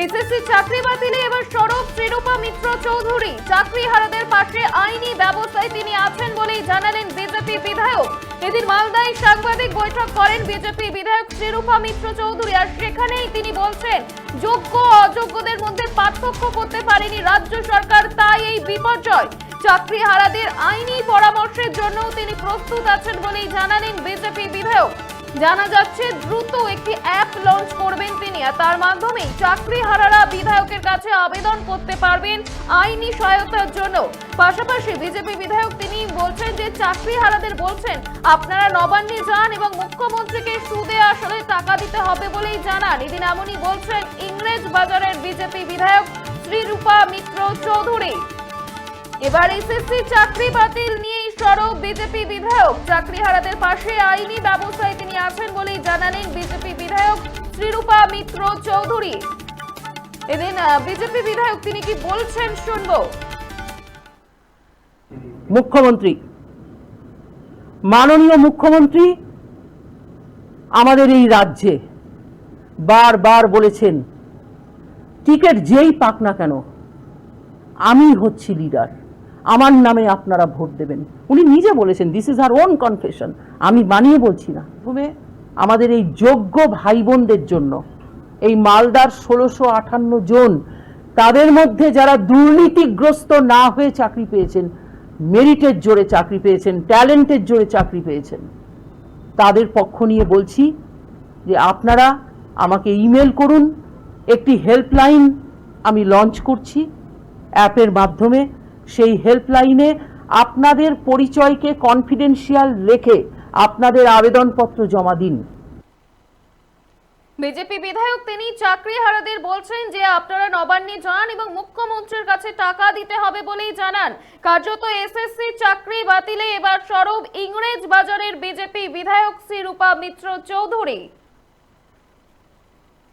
SSC চাকরি বাতিলে এবার সরব শ্রীরূপা মিত্র চৌধুরী। চাকরি হারাদের পাশে আইনি ব্যবস্থায় তিনি আছেন বলেই জানালেন বিজেপি বিধায়ক। এদিন মালদায় সাংবাদিক বৈঠক করেন বিজেপি বিধায়ক শ্রীরূপা মিত্র চৌধুরী। আর সেখানেই তিনি বলছেন, যোগ্য অযোগ্যদের মধ্যে পার্থক্য করতে পারেনি রাজ্য সরকার, তাই এই বিপর্যয়। চাকরি হারাদের আইনি পরামর্শের জন্য তিনি প্রস্তুত আছেন বলেই জানালেন বিজেপি বিধায়ক। জানা যাচ্ছে, দ্রুত একটি অ্যাপ তার মাধ্যমে চাকরি হারারা বিধায়কের কাছে আবেদন করতে পারবেন আইনি সহায়তার জন্য। পাশাপাশি বিজেপি বিধায়ক তিনি বলছেন যে, চাকরি হারাদের বলছেন, আপনারা নবান্নে যান এবং মুখ্যমন্ত্রীকে সুদে আসলে টাকা দিতে হবে বলেই জানান। এদিন এমনই বলছেন ইংরেজ বাজারের বিজেপি বিধায়ক শ্রীরূপা মিত্র চৌধুরী। এবার এসএসসি চাকরি বাতিল নিয়েই সরব বিজেপি বিধায়ক চাকরি হারাদের পাশে আইনি ব্যবস্থায় তিনি আছেন বলেই জানালেন বিজেপি বিধায়ক শ্রীরূপা মিত্র চৌধুরী। এদিন বিজেপি বিধায়ক তিনি কি বলছেন শুনব। মুখ্যমন্ত্রী, মাননীয় মুখ্যমন্ত্রী আমাদের এই রাজ্যে বারবার বলেছেন, টিকিট যেই পাক না কেন, আমি হচ্ছি লিডার আমার নামে আপনারা ভোট দেবেন। উনি নিজে বলেছেন this is our own confession আমি বানিয়ে বলছি না। প্রথমে আমাদের এই যোগ্য ভাই বোনদের জন্য এই মালদার ষোলোশো আটান্ন জন, তাদের মধ্যে যারা দুর্নীতিগ্রস্ত না হয়ে চাকরি পেয়েছেন, মেরিটের জোরে চাকরি পেয়েছেন, ট্যালেন্টের জোরে চাকরি পেয়েছেন, তাদের পক্ষ নিয়ে বলছি যে আপনারা আমাকে ইমেল করুন, একটি হেল্পলাইন আমি লঞ্চ করছি অ্যাপের মাধ্যমে। সেই হেল্পলাইনে আপনাদের পরিচয়কে কনফিডেন্সিয়াল রেখে আপনাদের আবেদনপত্র জমা দিন। বিজেপি বিধায়ক তিনি চাকরি হারাদের বলছেন যে আপনারা নবান্নে যান এবং মুখ্যমন্ত্রীর কাছে টাকা দিতে হবে বলেই জানান। কার্যত এসএসসি চাকরি বাতিলে এবার সরব ইংরেজ বাজারের বিজেপি বিধায়ক শ্রী রূপা মিত্র চৌধুরী।